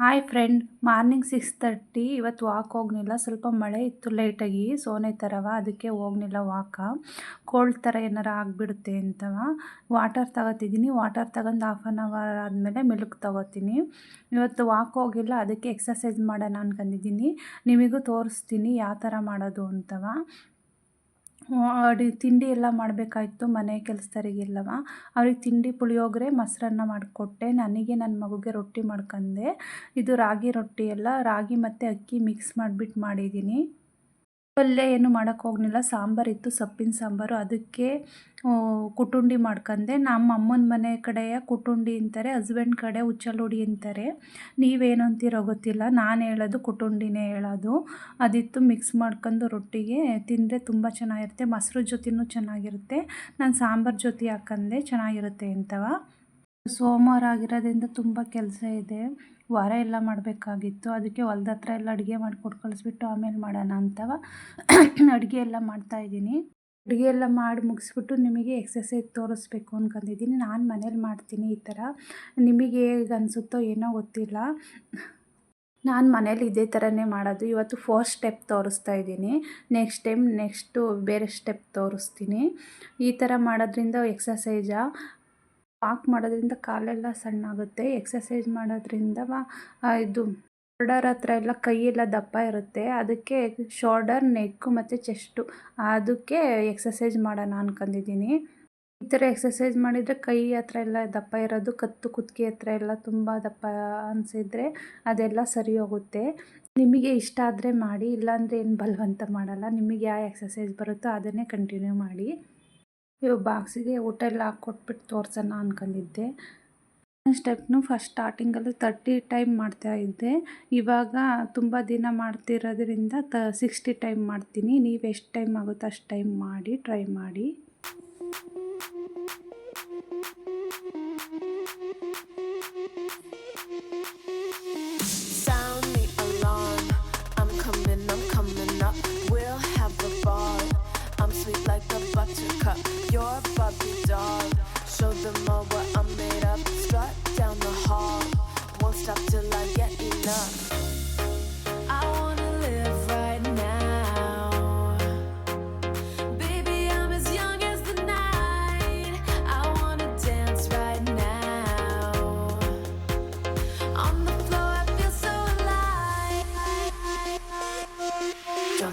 Hi friend morning six thirty ಇವತ್ತು walk ಹೋಗ್ಲಿಲ್ಲ. ಸ್ವಲ್ಪ ಮಳೆ ಇತ್ತು ಲೇಟಾಗಿ ಸೋನೆ ಥರವ ಅದಕ್ಕೆ ಹೋಗ್ಲಿಲ್ಲ ವಾಕ ಕೋಲ್ಡ್ ಥರ ಏನಾರು ಆಗಿಬಿಡುತ್ತೆ ಅಂತವ. ವಾಟರ್ ತಗೋತಿದ್ದೀನಿ ವಾಟರ್ ತಗೊಂಡು ಹಾಫ್ ಆನ್ ಅವರ್ ಆದಮೇಲೆ ಮಿಲ್ಕ್ ತಗೋತೀನಿ. ಇವತ್ತು ವಾಕ್ ಹೋಗಿಲ್ಲ ಅದಕ್ಕೆ ಎಕ್ಸಸೈಸ್ ಮಾಡೋಣ ಅನ್ಕೊಂಡಿದ್ದೀನಿ ನಿಮಗೂ ತೋರಿಸ್ತೀನಿ ಯಾವ ಥರ ಮಾಡೋದು ಅಂತವ. ಅಡಿ ತಿಂಡಿ ಎಲ್ಲ ಮಾಡಬೇಕಾಯ್ತು ಮನೆ ಕೆಲಸದವ್ರಿಗೆಲ್ಲವ. ಅವ್ರಿಗೆ ತಿಂಡಿ ಪುಳಿಯೋಗರೆ, ಮೊಸರನ್ನ ಮಾಡಿಕೊಟ್ಟೆ. ನನಗೆ ನನ್ನ ಮಗುಗೆ ರೊಟ್ಟಿ ಮಾಡ್ಕೊಂಡೆ ಇದು ರಾಗಿ ರೊಟ್ಟಿ ಎಲ್ಲ ರಾಗಿ ಮತ್ತು ಅಕ್ಕಿ ಮಿಕ್ಸ್ ಮಾಡಿಬಿಟ್ಟು ಮಾಡಿದ್ದೀನಿ. ಪಲ್ಯ ಏನು ಮಾಡೋಕ್ಕೆ ಹೋಗಲಿಲ್ಲ. ಸಾಂಬಾರಿತ್ತು ಸೊಪ್ಪಿನ ಸಾಂಬಾರು. ಅದಕ್ಕೆ ಕುಟುಂಡಿ ಮಾಡ್ಕೊಂಡೆ ನಮ್ಮ ಅಮ್ಮನ ಮನೆ ಕಡೆಯ ಕುಟುಂಡಿ ಅಂತಾರೆ ಹಸ್ಬೆಂಡ್ ಕಡೆ ಹುಚ್ಚಲುಡಿ ಅಂತಾರೆ. ನೀವೇನು ಅಂತೀರೋ ಗೊತ್ತಿಲ್ಲ. ನಾನು ಹೇಳೋದು ಕುಟುಂಡಿನೇ ಹೇಳೋದು. ಅದಿತ್ತು ಮಿಕ್ಸ್ ಮಾಡ್ಕೊಂಡು ರೊಟ್ಟಿಗೆ ತಿಂದರೆ ತುಂಬ ಚೆನ್ನಾಗಿರುತ್ತೆ. ಮೊಸರು ಜೊತೆನೂ ಚೆನ್ನಾಗಿರುತ್ತೆ. ನಾನು ಸಾಂಬಾರು ಜೊತೆ ಹಾಕಂದೆ, ಚೆನ್ನಾಗಿರುತ್ತೆ ಅಂತವ. ಸೋಮವಾರ ಆಗಿರೋದ್ರಿಂದ ತುಂಬ ಕೆಲಸ ಇದೆ. ವಾರ ಎಲ್ಲ ಮಾಡಬೇಕಾಗಿತ್ತು. ಅದಕ್ಕೆ ಹೊಲ್ದ ಹತ್ರ ಎಲ್ಲ ಅಡುಗೆ ಮಾಡಿಕೊಟ್ಟು ಕಳಿಸ್ಬಿಟ್ಟು ಆಮೇಲೆ ಮಾಡೋಣ ಅಂತವ ಅಡುಗೆ ಎಲ್ಲ ಮಾಡ್ತಾಯಿದ್ದೀನಿ ಅಡುಗೆ ಎಲ್ಲ ಮಾಡಿ ಮುಗಿಸ್ಬಿಟ್ಟು ನಿಮಗೆ ಎಕ್ಸಸೈಸ್ ತೋರಿಸ್ಬೇಕು ಅಂದ್ಕೊಂಡಿದ್ದೀನಿ ನಾನು ಮನೇಲಿ ಮಾಡ್ತೀನಿ ಈ ಥರ. ನಿಮಗೆ ಹೇಗೆ ಅನಿಸುತ್ತೋ ಏನೋ ಗೊತ್ತಿಲ್ಲ. ನಾನು ಮನೇಲಿ ಇದೇ ಥರನೇ ಮಾಡೋದು. ಇವತ್ತು ಫೋರ್ ಸ್ಟೆಪ್ ತೋರಿಸ್ತಾ ಇದ್ದೀನಿ. ನೆಕ್ಸ್ಟ್ ಟೈಮ್ ನೆಕ್ಸ್ಟು ಬೇರೆ ಸ್ಟೆಪ್ ತೋರಿಸ್ತೀನಿ. ಈ ಥರ ಮಾಡೋದ್ರಿಂದ ಎಕ್ಸಸೈಜಾ ವಾಕ್ ಮಾಡೋದ್ರಿಂದ ಕಾಲೆಲ್ಲ ಸಣ್ಣ ಆಗುತ್ತೆ ಎಕ್ಸಸೈಸ್ ಮಾಡೋದ್ರಿಂದ ಇದು ಶೋಲ್ಡರ್ ಹತ್ರ ಎಲ್ಲ ಕೈಯೆಲ್ಲ ದಪ್ಪ ಇರುತ್ತೆ. ಅದಕ್ಕೆ ಶೋಲ್ಡರ್ ನೆಕ್ಕು ಮತ್ತು ಚೆಸ್ಟು ಅದಕ್ಕೆ ಎಕ್ಸಸೈಸ್ ಮಾಡೋಣ ಅನ್ಕೊಂಡಿದ್ದೀನಿ ಈ ಥರ ಎಕ್ಸಸೈಸ್ ಮಾಡಿದರೆ ಕೈ ಹತ್ರ ಎಲ್ಲ ದಪ್ಪ ಇರೋದು, ಕತ್ತು ಕುತ್ತಿಗೆ ಹತ್ರ ಎಲ್ಲ ತುಂಬ ದಪ್ಪ ಅನಿಸಿದ್ರೆ ಅದೆಲ್ಲ ಸರಿ ಹೋಗುತ್ತೆ. ನಿಮಗೆ ಇಷ್ಟ ಆದರೆ ಮಾಡಿ, ಇಲ್ಲಾಂದರೆ ಏನು ಬಲವಂತ ಮಾಡಲ್ಲ. ನಿಮಗೆ ಯಾವ ಎಕ್ಸಸೈಸ್ ಬರುತ್ತೋ ಅದನ್ನೇ ಕಂಟಿನ್ಯೂ ಮಾಡಿ. ಇವಾಗ ಬಾಕ್ಸಿಗೆ ಊಟ ಎಲ್ಲ ಹಾಕ್ಕೊಟ್ಬಿಟ್ಟು ತೋರ್ಸೋಣ ಅಂದ್ಕೊಂಡಿದ್ದೆ ಸ್ಟೆಪ್ನು ಫಸ್ಟ್ ಸ್ಟಾರ್ಟಿಂಗಲ್ಲಿ ತರ್ಟಿ ಟೈಮ್ ಮಾಡ್ತಾ ಇದ್ದೆ. ಇವಾಗ ತುಂಬ ದಿನ ಮಾಡ್ತಿರೋದ್ರಿಂದ ತ ಸಿಕ್ಸ್ಟಿ ಟೈಮ್ ಮಾಡ್ತೀನಿ. ನೀವು ಎಷ್ಟು ಟೈಮ್ ಆಗುತ್ತೋ ಅಷ್ಟು ಟೈಮ್ ಮಾಡಿ ಟ್ರೈ ಮಾಡಿ.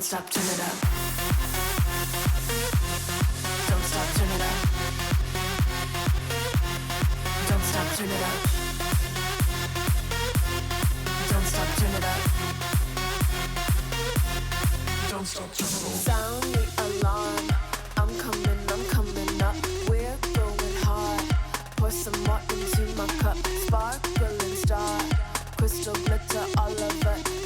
Stop, turn it up. Don't stop, turn it up. Don't stop, turn it up. Don't stop, turn it up. Don't stop, turn it up. Sound the alarm. I'm coming, I'm coming up. We're going hard. Pour some more into my cup. Sparkling star. Crystal glitter all over.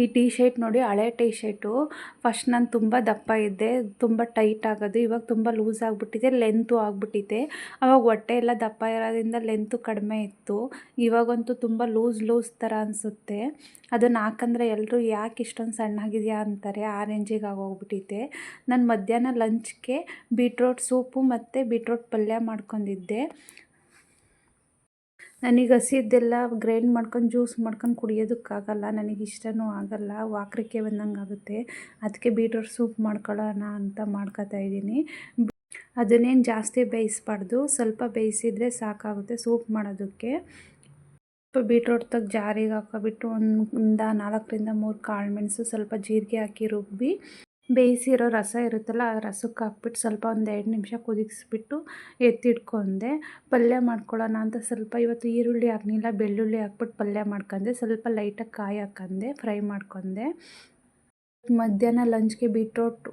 ಈ T shirt ನೋಡಿ ಹಳೆ T shirt first ನಾನು ತುಂಬ ದಪ್ಪ ಇದ್ದೆ, ತುಂಬ tight ಆಗೋದು, ಇವಾಗ ತುಂಬ ಲೂಸ್ ಆಗಿಬಿಟ್ಟಿದೆ, ಲೆಂತು ಆಗಿಬಿಟ್ಟಿದೆ. ಅವಾಗ ಹೊಟ್ಟೆ ಎಲ್ಲ ದಪ್ಪ ಇರೋದ್ರಿಂದ ಲೆಂತು ಕಡಿಮೆ ಇತ್ತು. ಇವಾಗಂತೂ ತುಂಬ ಲೂಸ್ ಲೂಸ್ ಥರ ಅನಿಸುತ್ತೆ. ಅದನ್ನು ಹಾಕಂದ್ರೆ ಎಲ್ಲರೂ ಯಾಕೆ ಇಷ್ಟೊಂದು ಸಣ್ಣಾಗಿದೆಯಾ ಅಂತಾರೆ ಆ ರೇಂಜಿಗೆ ಆಗೋಗ್ಬಿಟ್ಟಿದೆ. ನಾನು ಮಧ್ಯಾಹ್ನ ಲಂಚ್ಗೆ ಬೀಟ್ರೋಟ್ ಸೂಪು ಮತ್ತು ಬೀಟ್ರೋಟ್ ಪಲ್ಯ ಮಾಡ್ಕೊಂಡಿದ್ದೆ. ನನಗೆ ಹಸಿದ್ದೆಲ್ಲ ಗ್ರೈಂಡ್ ಮಾಡ್ಕೊಂಡು ಜ್ಯೂಸ್ ಮಾಡ್ಕೊಂಡು ಕುಡಿಯೋದಕ್ಕಾಗಲ್ಲ, ನನಗೆ ಇಷ್ಟವೂ ಆಗಲ್ಲ ವಾಕರಿಕೆ ಬಂದಂಗೆ ಆಗುತ್ತೆ ಅದಕ್ಕೆ ಬೀಟ್ರೋಟ್ ಸೂಪ್ ಮಾಡ್ಕೊಳ್ಳೋಣ ಅಂತ ಮಾಡ್ಕೊತಾ ಇದ್ದೀನಿ. ಅದನ್ನೇನು ಜಾಸ್ತಿ ಬೇಯಿಸ್ಬಾರ್ದು, ಸ್ವಲ್ಪ ಬೇಯಿಸಿದರೆ ಸಾಕಾಗುತ್ತೆ ಸೂಪ್ ಮಾಡೋದಕ್ಕೆ. ಸ್ವಲ್ಪ ಬೀಟ್ರೂಟ್ ತಗ್ ಜಾರಿಗೆ ಹಾಕೊಬಿಟ್ಟು ಒಂದು ನಾಲ್ಕರಿಂದ ಮೂರು ಕಾಳು ಮೆಣಸು ಸ್ವಲ್ಪ ಜೀರಿಗೆ ಹಾಕಿ ರುಬ್ಬಿ ಬೇಯಿಸಿರೋ ರಸ ಇರುತ್ತಲ್ಲ, ಆ ರಸಕ್ಕೆ ಹಾಕ್ಬಿಟ್ಟು ಸ್ವಲ್ಪ ಒಂದು ಎರಡು ನಿಮಿಷ ಕುದಿಸ್ಬಿಟ್ಟು ಎತ್ತಿಟ್ಕೊಂಡೆ. ಪಲ್ಯ ಮಾಡ್ಕೊಳ್ಳೋಣ ಅಂತ ಸ್ವಲ್ಪ ಇವತ್ತು ಈರುಳ್ಳಿ ಆಗಲಿಲ್ಲ ಬೆಳ್ಳುಳ್ಳಿ ಹಾಕ್ಬಿಟ್ಟು ಪಲ್ಯ ಮಾಡ್ಕೊಂಡೆ. ಸ್ವಲ್ಪ ಲೈಟಾಗಿ ಕಾಯಿ ಹಾಕಂದೆ ಫ್ರೈ ಮಾಡ್ಕೊಂಡೆ. ಮಧ್ಯಾಹ್ನ ಲಂಚ್ಗೆ ಬೀಟ್ರೋಟ್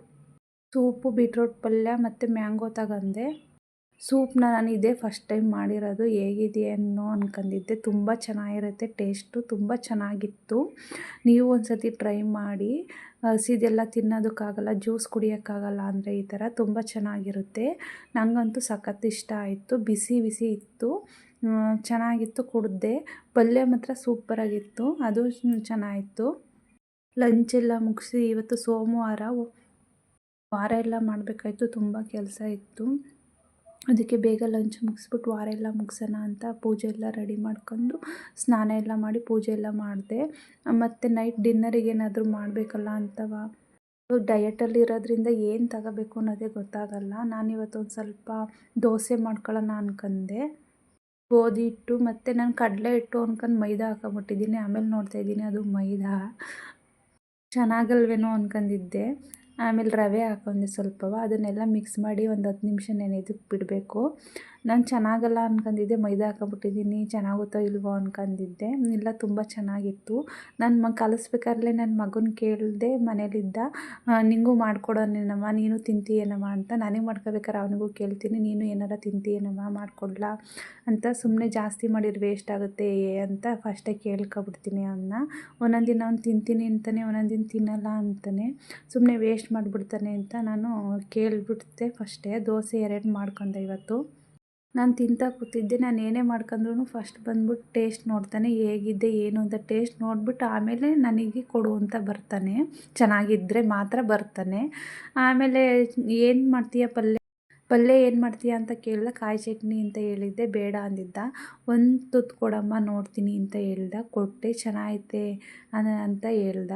ಸೂಪು ಬೀಟ್ರೋಟ್ ಪಲ್ಯ ಮತ್ತು ಮ್ಯಾಂಗೋ ತಗೊಂಡೆ. ಸೂಪ್ನ ನಾನು ಇದೇ ಫಸ್ಟ್ ಟೈಮ್ ಮಾಡಿರೋದು ಹೇಗಿದೆಯೇನೋ ಅಂದ್ಕೊಂಡಿದ್ದೆ ತುಂಬ ಚೆನ್ನಾಗಿರುತ್ತೆ, ಟೇಸ್ಟು ತುಂಬ ಚೆನ್ನಾಗಿತ್ತು. ನೀವು ಒಂದು ಸತಿ ಟ್ರೈ ಮಾಡಿ. ಹಸಿದೆಲ್ಲ ತಿನ್ನೋದಕ್ಕಾಗಲ್ಲ, ಜ್ಯೂಸ್ ಕುಡಿಯೋಕ್ಕಾಗಲ್ಲ ಅಂದರೆ ಈ ಥರ ತುಂಬ ಚೆನ್ನಾಗಿರುತ್ತೆ. ನನಗಂತೂ ಸಖತ್ ಇಷ್ಟ ಆಯಿತು, ಬಿಸಿ ಬಿಸಿ ಇತ್ತು. ಚೆನ್ನಾಗಿತ್ತು ಕುಡಿದೆ. ಪಲ್ಯ ಮಾತ್ರ ಸೂಪರಾಗಿತ್ತು ಅದು ಚೆನ್ನಾಗಿತ್ತು. ಲಂಚೆಲ್ಲ ಮುಗಿಸಿ ಇವತ್ತು ಸೋಮವಾರ, ವಾರ ಎಲ್ಲ ಮಾಡಬೇಕಾಯ್ತು, ತುಂಬ ಕೆಲಸ ಇತ್ತು. ಅದಕ್ಕೆ ಬೇಗ ಲಂಚ್ ಮುಗಿಸ್ಬಿಟ್ಟು ವಾರ ಎಲ್ಲ ಮುಗಿಸೋಣ ಅಂತ ಪೂಜೆ ಎಲ್ಲ ರೆಡಿ ಮಾಡ್ಕೊಂಡು ಸ್ನಾನ ಎಲ್ಲ ಮಾಡಿ ಪೂಜೆ ಎಲ್ಲ ಮಾಡಿದೆ. ಮತ್ತು ನೈಟ್ ಡಿನ್ನರಿಗೆ ಏನಾದರೂ ಮಾಡಬೇಕಲ್ಲ ಅಂತವ? ಡಯಟಲ್ಲಿ ಇರೋದ್ರಿಂದ ಏನು ತಗೋಬೇಕು ಅನ್ನೋದೇ ಗೊತ್ತಾಗಲ್ಲ. ನಾನಿವತ್ತು ಒಂದು ಸ್ವಲ್ಪ ದೋಸೆ ಮಾಡ್ಕೊಳ್ಳೋಣ ಅನ್ಕಂದೆ. ಗೋಧಿ ಹಿಟ್ಟು ಮತ್ತು ನಾನು ಕಡಲೆ ಹಿಟ್ಟು ಅನ್ಕೊಂಡು ಮೈದಾ ಹಾಕೊಂಬಿಟ್ಟಿದ್ದೀನಿ. ಆಮೇಲೆ ನೋಡ್ತಾ ಇದ್ದೀನಿ ಅದು ಮೈದಾ. ಚೆನ್ನಾಗಲ್ವೇನೋ ಅನ್ಕೊಂಡಿದ್ದೆ ಆಮೇಲೆ ರವೆ ಹಾಕೊಂಡೆ ಸ್ವಲ್ಪವ ಅದನ್ನೆಲ್ಲ ಮಿಕ್ಸ್ ಮಾಡಿ ಒಂದು ಹತ್ತು ನಿಮಿಷ ನೆನೆಯೋದಕ್ಕೆ ಬಿಡಬೇಕು. ನಾನು ಚೆನ್ನಾಗಲ್ಲ ಅಂದ್ಕೊಂಡಿದ್ದೆ ಮೈದಾ ಹಾಕೊಂಬಿಟ್ಟಿದ್ದೀನಿ ಚೆನ್ನಾಗುತ್ತೋ ಇಲ್ವೋ ಅನ್ಕೊಂಡಿದ್ದೆ ಇಲ್ಲ, ತುಂಬ ಚೆನ್ನಾಗಿತ್ತು. ನಾನು ಮಗ ಕಲಿಸ್ಬೇಕಾದ್ರೆ ನನ್ನ ಮಗನ ಕೇಳಿದೆ ಮನೇಲಿದ್ದ ನಿಂಗೂ ಮಾಡ್ಕೊಡೋನೇನಮ್ಮ ನೀನು ತಿಂತೀಯೇನಮ್ಮ ಅಂತ. ನನಗೆ ಮಾಡ್ಕೋಬೇಕಾರೆ ಅವನಿಗೂ ಕೇಳ್ತೀನಿ, ನೀನು ಏನಾರ ತಿಂತೀಯೇನಮ್ಮ, ಮಾಡಿಕೊಡ್ಲಾ? ಅಂತ ಸುಮ್ಮನೆ ಜಾಸ್ತಿ ಮಾಡಿದ್ರೆ ವೇಸ್ಟ್ ಆಗುತ್ತೆ ಅಂತ ಫಸ್ಟೇ ಕೇಳ್ಕೊಬಿಡ್ತೀನಿ ಅವನ್ನ ಒಂದೊಂದು ದಿನ ಅವ್ನು ತಿಂತೀನಿ ಅಂತಾನೆ, ಒಂದೊಂದು ದಿನ ತಿನ್ನಲ್ಲ ಅಂತಾನೆ ಸುಮ್ಮನೆ ವೇಸ್ಟ್ ಮಾಡಿಬಿಡ್ತಾನೆ ಅಂತ ನಾನು ಕೇಳಿಬಿಡ್ತೆ ಫಸ್ಟೇ. ದೋಸೆ ಎರಡು ಮಾಡ್ಕೊಂಡೆ ಇವತ್ತು. ನಾನು ತಿಂತಾ ಕೂತಿದ್ದೆ, ನಾನು ಏನೇ ಮಾಡ್ಕೊಂಡ್ರು ಫಸ್ಟ್ ಬಂದ್ಬಿಟ್ಟು ಟೇಸ್ಟ್ ನೋಡ್ತಾನೆ, ಹೇಗಿದೆ, ಏನು ಅಂತ ಟೇಸ್ಟ್ ನೋಡ್ಬಿಟ್ಟು ಆಮೇಲೆ ನನಗೆ ಕೊಡು ಅಂತ ಬರ್ತಾನೆ. ಚೆನ್ನಾಗಿದ್ದರೆ ಮಾತ್ರ ಬರ್ತಾನೆ. ಆಮೇಲೆ ಏನು ಮಾಡ್ತೀಯ ಪಲ್ಯ? ಪಲ್ಯ ಏನು ಮಾಡ್ತೀಯ ಅಂತ ಕೇಳಿದ, ಕಾಯಿ ಚಟ್ನಿ ಅಂತ ಹೇಳಿದ್ದೆ, ಬೇಡ ಅಂದಿದ್ದ. ಒಂದು ತುತ್ತು ಕೊಡಮ್ಮ ನೋಡ್ತೀನಿ ಅಂತ ಹೇಳ್ದ, ಕೊಟ್ಟೆ, ಚೆನ್ನಾಗೈತೆ ಅಂತ ಹೇಳ್ದ.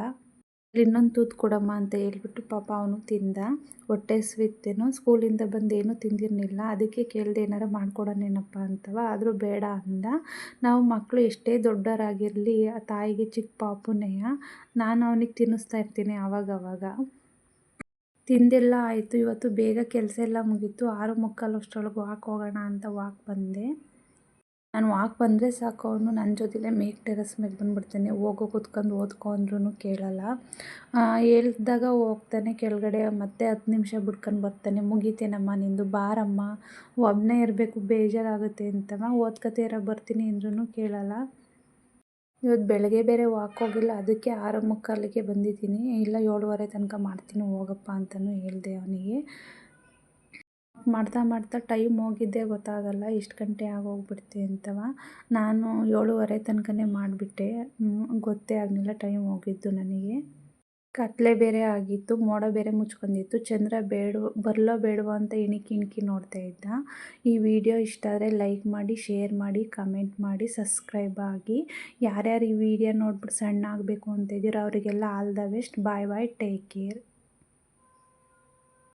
ಇನ್ನೊಂದು ತೂತು ಕೊಡಮ್ಮ ಅಂತ ಹೇಳ್ಬಿಟ್ಟು ಪಾಪ ಅವನು ತಿಂದ. ಹೊಟ್ಟೆ ಸ್ವಿತ್ತೇನು ಸ್ಕೂಲಿಂದ ಬಂದು ಏನೂ ತಿಂದಿರಲಿಲ್ಲ. ಅದಕ್ಕೆ ಕೇಳಿದೆ ಏನಾರ ಮಾಡ್ಕೊಡೋಣೇನಪ್ಪ ಅಂತವ. ಆದರೂ ಬೇಡ ಅಂದ. ನಾವು ಮಕ್ಕಳು ಎಷ್ಟೇ ದೊಡ್ಡವರಾಗಿರಲಿ, ಆ ತಾಯಿಗೆ ಚಿಕ್ಕ ಪಾಪುನೆಯ ನಾನು ಅವನಿಗೆ ತಿನ್ನಿಸ್ತಾ ಇರ್ತೀನಿ ಆವಾಗವಾಗ. ತಿಂದೆಲ್ಲ ಆಯಿತು. ಇವತ್ತು ಬೇಗ ಕೆಲಸ ಎಲ್ಲ ಮುಗೀತು. ಆರು ಮುಕ್ಕಾಲು ಅಷ್ಟರೊಳಗೆ ವಾಕ್ ಹೋಗೋಣ ಅಂತ ವಾಕ್ ಬಂದೆ. ನಾನು ವಾಕ್ ಬಂದರೆ ಸಾಕು, ಅವನು ನನ್ನ ಜೊತೆಲೇ ಮೇಕ್ ಟೆರಸ್ ಮೇಲೆ ಬಂದುಬಿಡ್ತಾನೆ. ಹೋಗೋ, ಕೂತ್ಕೊಂಡು ಓದ್ಕೋ ಅಂದ್ರೂ ಕೇಳಲ್ಲ. ಹೇಳ್ದಾಗ ಹೋಗ್ತಾನೆ ಕೆಳಗಡೆ, ಮತ್ತೆ ಹತ್ತು ನಿಮಿಷ ಬಿಟ್ಕೊಂಡು ಬರ್ತಾನೆ. ಮುಗಿತೇನಮ್ಮ ನಿಂದು, ಬಾರಮ್ಮ. ಒಬ್ಬನೇ ಇರಬೇಕು, ಬೇಜಾರಾಗುತ್ತೆ ಅಂತವ ಇರೋ ಬರ್ತೀನಿ ಅಂದ್ರೂ ಕೇಳಲ್ಲ. ಇವತ್ತು ಬೆಳಗ್ಗೆ ಬೇರೆ ವಾಕ್ ಹೋಗಿಲ್ಲ, ಅದಕ್ಕೆ ಆರು ಮುಕ್ಕಾಲಿಗೆ ಬಂದಿದ್ದೀನಿ. ಇಲ್ಲ, ಏಳುವರೆ ತನಕ ಮಾಡ್ತೀನಿ, ಹೋಗಪ್ಪ ಅಂತಲೂ ಹೇಳಿದೆ ಅವನಿಗೆ. ಮಾಡ್ತಾ ಮಾಡ್ತಾ ಟೈಮ್ ಹೋಗಿದ್ದೇ ಗೊತ್ತಾಗಲ್ಲ, ಇಷ್ಟು ಗಂಟೆ ಆಗೋಗ್ಬಿಡ್ತಿ ಅಂತವ. ನಾನು ಏಳುವರೆ ತನಕನೇ ಮಾಡಿಬಿಟ್ಟೆ. ಗೊತ್ತೇ ಆಗಲಿಲ್ಲ ಟೈಮ್ ಹೋಗಿದ್ದು ನನಗೆ. ಕತ್ಲೆ ಬೇರೆ ಆಗಿತ್ತು, ಮೋಡ ಬೇರೆ ಮುಚ್ಕೊಂಡಿತ್ತು. ಚಂದ್ರ ಬೇಡ ಬರಲೋ ಬೇಡವೋ ಅಂತ ಇಣಿಕಿ ಇಣಿಕಿ ನೋಡ್ತಾ ಇದ್ದ. ಈ ವಿಡಿಯೋ ಇಷ್ಟ ಆದರೆ ಲೈಕ್ ಮಾಡಿ, ಶೇರ್ ಮಾಡಿ, ಕಮೆಂಟ್ ಮಾಡಿ, ಸಬ್ಸ್ಕ್ರೈಬ್ ಆಗಿ. ಯಾರ್ಯಾರು ಈ ವಿಡಿಯೋ ನೋಡ್ಬಿಟ್ಟು ಸಣ್ಣ ಆಗಬೇಕು ಅಂತ ಇದ್ದೀರೋ ಅವರಿಗೆಲ್ಲ all the best. Bye bye, take care.